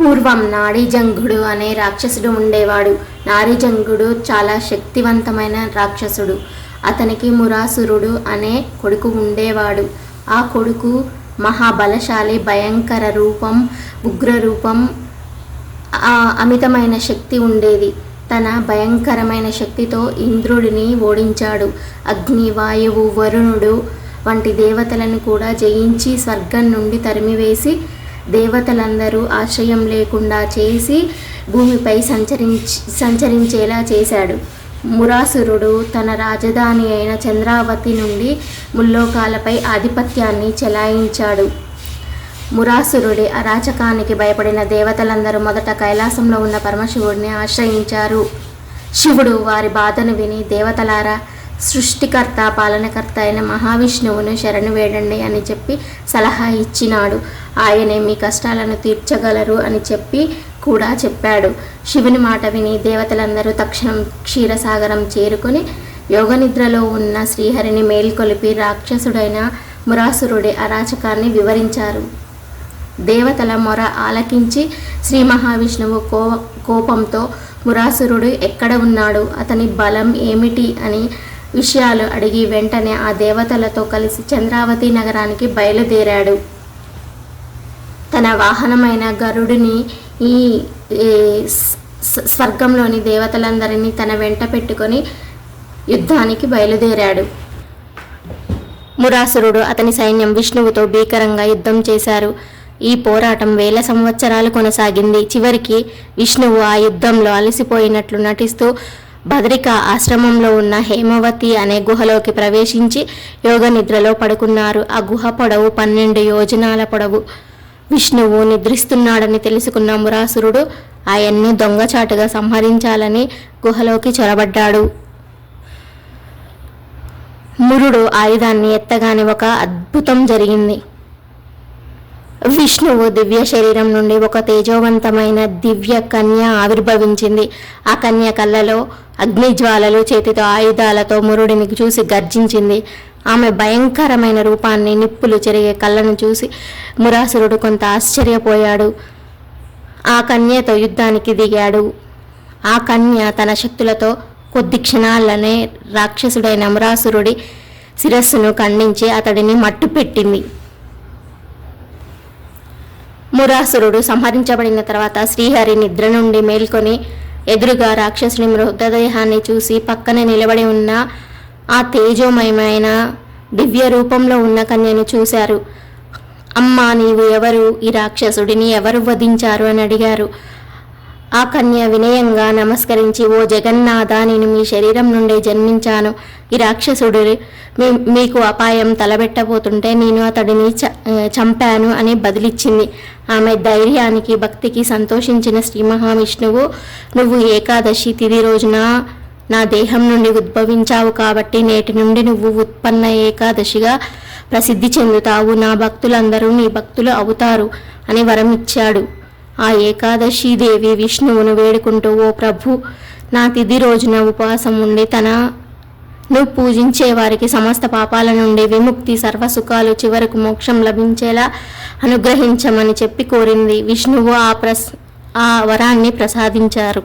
పూర్వం నాడీజంగుడు అనే రాక్షసుడు ఉండేవాడు. నాడీజంగుడు చాలా శక్తివంతమైన రాక్షసుడు. అతనికి మురాసురుడు అనే కొడుకు ఉండేవాడు. ఆ కొడుకు మహాబలశాలి భయంకర రూపం ఉగ్ర రూపం అమితమైన శక్తి ఉండేది. తన భయంకరమైన శక్తితో ఇంద్రుడిని ఓడించాడు. అగ్ని వాయువు వరుణుడు వంటి దేవతలను కూడా జయించి స్వర్గం నుండి తరిమివేసి దేవతలందరూ ఆశ్రయం లేకుండా చేసి భూమిపై సంచరించి సంచరించేలా చేశాడు. మురాసురుడు తన రాజధాని అయిన చంద్రావతి నుండి ముల్లోకాలపై ఆధిపత్యాన్ని చెలాయించాడు. మురాసురుడి అరాచకానికి భయపడిన దేవతలందరూ మొదట కైలాసంలో ఉన్న పరమశివుడిని ఆశ్రయించారు. శివుడు వారి బాధను విని దేవతలారా సృష్టికర్త పాలనకర్త అయిన మహావిష్ణువును శరణు వేడండి అని చెప్పి సలహా ఇచ్చినాడు. ఆయనే మీ కష్టాలను తీర్చగలరు అని చెప్పి కూడా చెప్పాడు. శివుని మాట విని దేవతలందరూ తక్షణం క్షీరసాగరం చేరుకొని యోగనిద్రలో ఉన్న శ్రీహరిని మేల్కొలిపి రాక్షసుడైన మురాసురుడి అరాచకాన్ని వివరించారు. దేవతల మొర ఆలకించి శ్రీ మహావిష్ణువు కో కోపంతో మురాసురుడు ఎక్కడ ఉన్నాడు? అతని బలం ఏమిటి అని విషయాలు అడిగి వెంటనే ఆ దేవతలతో కలిసి చంద్రావతి నగరానికి బయలుదేరాడు. తన వాహనమైన గరుడిని ఈ స్వర్గంలోని దేవతలందరినీ తన వెంట పెట్టుకొని యుద్ధానికి బయలుదేరాడు. మురాసురుడు అతని సైన్యం విష్ణువుతో భీకరంగా యుద్ధం చేశారు. ఈ పోరాటం వేల సంవత్సరాలు కొనసాగింది. చివరికి విష్ణువు ఆ యుద్ధంలో అలసిపోయినట్లు నటిస్తూ బదరిక ఆశ్రమంలో ఉన్న హేమవతి అనే గుహలోకి ప్రవేశించి యోగ నిద్రలో పడుకున్నారు. ఆ గుహ పొడవు పన్నెండు యోజనాల పొడవు. విష్ణువు నిద్రిస్తున్నాడని తెలుసుకున్న మురాసురుడు ఆయన్ను దొంగచాటుగా సంహరించాలని గుహలోకి చొరబడ్డాడు. మురుడు ఆయుధాన్ని ఎత్తగానే ఒక అద్భుతం జరిగింది. విష్ణువు దివ్య శరీరం నుండి ఒక తేజోవంతమైన దివ్య కన్య ఆవిర్భవించింది. ఆ కన్య కళ్ళలో అగ్నిజ్వాలలు చేతితో ఆయుధాలతో మురుడిని చూసి గర్జించింది. ఆమె భయంకరమైన రూపాన్ని నిప్పులు చెరిగే కళ్ళను చూసి మురాసురుడు కొంత ఆశ్చర్యపోయాడు. ఆ కన్యతో యుద్ధానికి దిగాడు. ఆ కన్య తన శక్తులతో కొద్ది క్షణాలనే రాక్షసుడైన మురాసురుడి శిరస్సును ఖండించి అతడిని మట్టుపెట్టింది. మురాసురుడు సంహరించబడిన తర్వాత శ్రీహరి నిద్ర నుండి మేల్కొని ఎదురుగా రాక్షసుని మృతదేహాన్ని చూసి పక్కన నిలబడి ఉన్న ఆ తేజోమయమైన దివ్య రూపంలో ఉన్న కన్యను చూశారు. అమ్మా నీవు ఎవరు? ఈ రాక్షసుడిని ఎవరు వధించారు? అని అడిగారు. ఆ కన్య వినయంగా నమస్కరించి ఓ జగన్నాథ నేను మీ శరీరం నుండే జన్మించాను. ఈ రాక్షసుడు మీ- మీకు అపాయం తలబెట్టబోతుంటే నేను అతడిని చ- చంపాను అని బదిలిచ్చింది. ఆమె ధైర్యానికి భక్తికి సంతోషించిన శ్రీ మహావిష్ణువు నువ్వు ఏకాదశి తిది రోజున నా దేహం నుండి ఉద్భవించావు కాబట్టి నేటి నుండి నువ్వు ఉత్పన్న ఏకాదశిగా ప్రసిద్ధి చెందుతావు. నా భక్తులందరూ నీ భక్తులు అవుతారు అని వరం ఇచ్చాడు ఆ ఏకాదశి దేవి విష్ణువును వేడుకుంటూ ఓ ప్రభు నా తిథి రోజున ఉపవాసం ఉండి తన నువ్వు పూజించే వారికి సమస్త పాపాల నుండి విముక్తి సర్వసుఖాలు చివరకు మోక్షం లభించేలా అనుగ్రహించమని చెప్పి కోరింది. విష్ణువు ఆ ప్రస్ ఆ వరాన్ని ప్రసాదించారు.